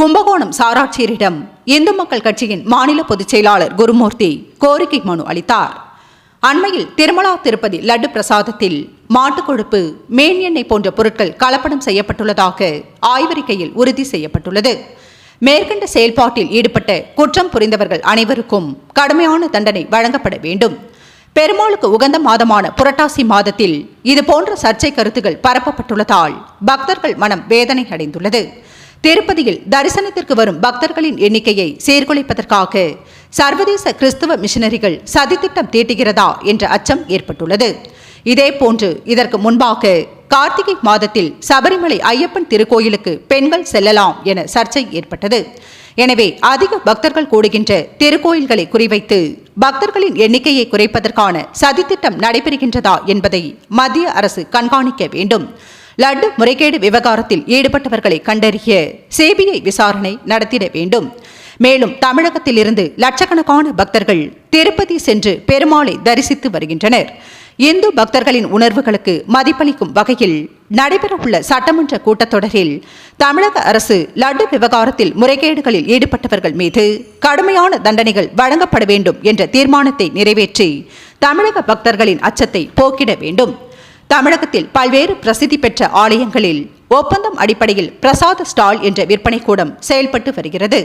கும்பகோணம் சாராட்சியரிடம் இந்து மக்கள் கட்சியின் மாநில பொதுச் செயலாளர் குருமூர்த்தி கோரிக்கை மனு அளித்தார். அண்மையில் திருமலா திருப்பதி லட்டு பிரசாதத்தில் மாட்டுக் கொழுப்பு மேன் எண்ணெய் போன்ற பொருட்கள் கலப்படம் செய்யப்பட்டுள்ளதாக ஆய்வறிக்கையில் உறுதி செய்யப்பட்டுள்ளது. மேற்கண்ட செயல்பாட்டில் ஈடுபட்ட குற்றம் புரிந்தவர்கள் அனைவருக்கும் கடுமையான தண்டனை வழங்கப்பட வேண்டும். பெருமாளுக்கு உகந்த மாதமான புரட்டாசி மாதத்தில் இது போன்ற சர்ச்சை கருத்துகள் பரப்பப்பட்டுள்ளதால் பக்தர்கள் மனம் வேதனை அடைந்துள்ளது திருப்பதியில் தரிசனத்திற்கு வரும் பக்தர்களின் எண்ணிக்கையை சீர்குலைப்பதற்காக சர்வதேச கிறிஸ்தவ மிஷனரிகள் சதித்திட்டம் தீட்டுகிறதா என்ற அச்சம் ஏற்பட்டுள்ளது. இதேபோன்று இதற்கு முன்பாக கார்த்திகை மாதத்தில் சபரிமலை ஐயப்பன் திருக்கோயிலுக்கு பெண்கள் செல்லலாம் என சர்ச்சை ஏற்பட்டது. எனவே அதிக பக்தர்கள் கூடுகின்ற திருக்கோயில்களை குறிவைத்து பக்தர்களின் எண்ணிக்கையை குறைப்பதற்கான சதித்திட்டம் நடைபெறுகின்றதா என்பதை மத்திய அரசு கண்காணிக்க வேண்டும். லட்டு முறைகேடு விவகாரத்தில் ஈடுபட்டவர்களை கண்டறிய சிபிஐ விசாரணை நடத்திட வேண்டும். மேலும் தமிழகத்திலிருந்து லட்சக்கணக்கான பக்தர்கள் திருப்பதி சென்று பெருமாளை தரிசித்து வருகின்றனர். இந்து பக்தர்களின் உணர்வுகளுக்கு மதிப்பளிக்கும் வகையில் நடைபெறவுள்ள சட்டமன்ற கூட்டத்தொடரில் தமிழக அரசு லட்டு விவகாரத்தில் முறைகேடுகளில் ஈடுபட்டவர்கள் மீது கடுமையான தண்டனைகள் வழங்கப்பட வேண்டும் என்ற தீர்மானத்தை நிறைவேற்றி தமிழக பக்தர்களின் அச்சத்தை போக்கிட வேண்டும். தமிழகத்தில் பல்வேறு பிரசித்தி பெற்ற ஆலயங்களில் ஒப்பந்தம் அடிப்படையில் பிரசாத ஸ்டால் என்ற விற்பனை கூடம் செயல்பட்டு வருகிறது.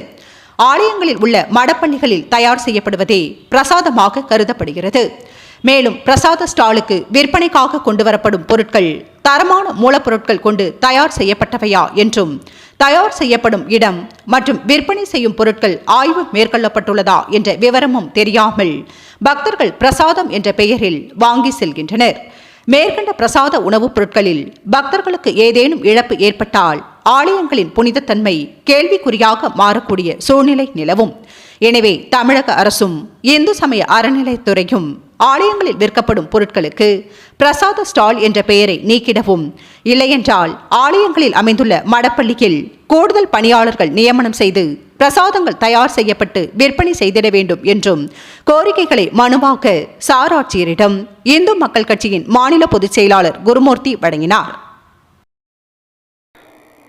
ஆலயங்களில் உள்ள மடப்பள்ளிகளில் தயார் செய்யப்படுவதே பிரசாதமாக கருதப்படுகிறது. மேலும் பிரசாத ஸ்டாலுக்கு விற்பனைக்காக கொண்டு வரப்படும் பொருட்கள் தரமான மூலப்பொருட்கள் கொண்டு தயார் செய்யப்பட்டவையா என்றும் தயார் செய்யப்படும் இடம் மற்றும் விற்பனை செய்யும் பொருட்கள் ஆய்வு மேற்கொள்ளப்பட்டுள்ளதா என்ற விவரமும் தெரியாமல் பக்தர்கள் பிரசாதம் என்ற பெயரில் வாங்கி செல்கின்றனர். மேற்கண்ட பிரசாத உணவுப் பொருட்களில் பக்தர்களுக்கு ஏதேனும் இழப்பு ஏற்பட்டால் ஆலயங்களின் புனிதத்தன்மை கேள்விக்குறியாக மாறக்கூடிய சூழ்நிலை நிலவும். எனவே தமிழக அரசும் இந்து சமய அறநிலைத்துறையும் ஆலயங்களில் விற்கப்படும் பொருட்களுக்கு பிரசாத ஸ்டால் என்ற பெயரை நீக்கிடவும். இல்லையென்றால் ஆலயங்களில் அமைந்துள்ள மடப்பள்ளியில் கூடுதல் பணியாளர்கள் நியமனம் செய்து பிரசாதங்கள் தயார் செய்யப்பட்டு விற்பனை செய்திட வேண்டும் என்றும் கோரிக்கைகளை மனுவாக்க சாராட்சியரிடம் இந்து மக்கள் கட்சியின் மாநில பொதுச் செயலாளர் குருமூர்த்தி வழங்கினார்.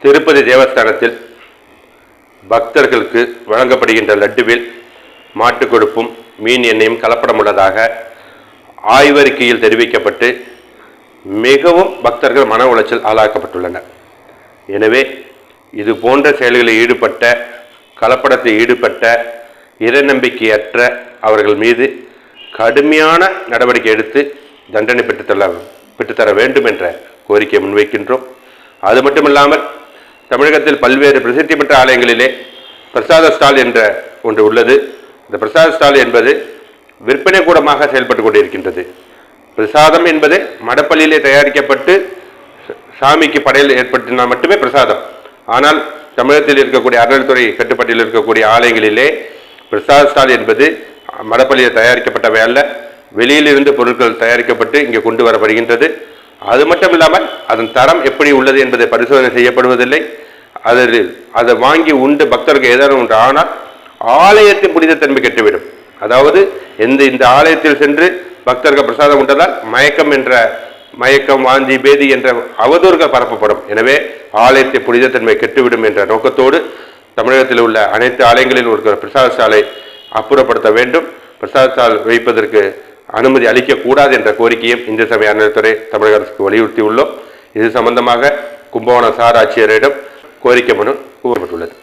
திருப்பதி தேவஸ்தானத்தில் பக்தர்களுக்கு வழங்கப்படுகின்ற லட்டுவில் மாட்டுக் கொழுப்பும் மீன் எண்ணெயும் கலப்படமுள்ளதாக ஆய்வறிக்கையில் தெரிவிக்கப்பட்டு மிகவும் பக்தர்கள் மன உளைச்சல் ஆளாக்கப்பட்டுள்ளனர். எனவே இது போன்ற செயல்களில் ஈடுபட்ட கலப்படத்தில் ஈடுபட்ட இறைநம்பிக்கையற்ற அவர்கள் மீது கடுமையான நடவடிக்கை எடுத்து தண்டனை பெற்றுத்தர பெற்றுத்தர வேண்டும் என்ற கோரிக்கையை முன்வைக்கின்றோம். அது மட்டுமில்லாமல் தமிழகத்தில் பல்வேறு பிரசித்தி பெற்ற ஆலயங்களிலே பிரசாத ஸ்டால் என்ற ஒன்று உள்ளது. இந்த பிரசாத ஸ்டால் என்பது விற்பனை கூடமாக செயல்பட்டு கொண்டிருக்கின்றது. பிரசாதம் என்பது மடப்பள்ளியிலே தயாரிக்கப்பட்டு சாமிக்கு படையல் ஏற்படுத்தினால் மட்டுமே பிரசாதம். ஆனால் தமிழகத்தில் இருக்கக்கூடிய அறநிலைத்துறை கட்டுப்பாட்டில் இருக்கக்கூடிய ஆலயங்களிலே பிரசாத் ஸ்டால் என்பது மடப்பள்ளியில் தயாரிக்கப்பட்டவை அல்ல. வெளியிலிருந்து பொருட்கள் தயாரிக்கப்பட்டு இங்கே கொண்டு வரப்படுகின்றது. அது மட்டும் இல்லாமல் அதன் தரம் எப்படி உள்ளது என்பதை பரிசோதனை செய்யப்படுவதில்லை. அதில் அதை வாங்கி உண்டு பக்தருக்கு ஏதாவது ஒன்று ஆனால் ஆலயத்தின் புனிதத்தன்மை கெட்டுவிடும். அதாவது எந்த இந்த ஆலயத்தில் சென்று பக்தர்கள் பிரசாதம் உண்டதால் மயக்கம் என்ற மயக்கம் வாந்தி பேதி என்ற அவதூறுகள் பரப்பப்படும். எனவே ஆலயத்தை புனிதத்தன்மை கெட்டுவிடும் என்ற நோக்கத்தோடு தமிழகத்தில் உள்ள அனைத்து ஆலயங்களிலும் இருக்கிற பிரசாத சாலை அப்புறப்படுத்த வேண்டும். பிரசாத சாலை வைப்பதற்கு அனுமதி அளிக்கக்கூடாது என்ற கோரிக்கையும் இந்து சமய அறநிலைத்துறை தமிழக அரசுக்கு வலியுறுத்தியுள்ளோம். இது சம்பந்தமாக கும்பகோணம் சார் ஆட்சியரிடம் கோரிக்கை மனு கூறப்பட்டுள்ளது.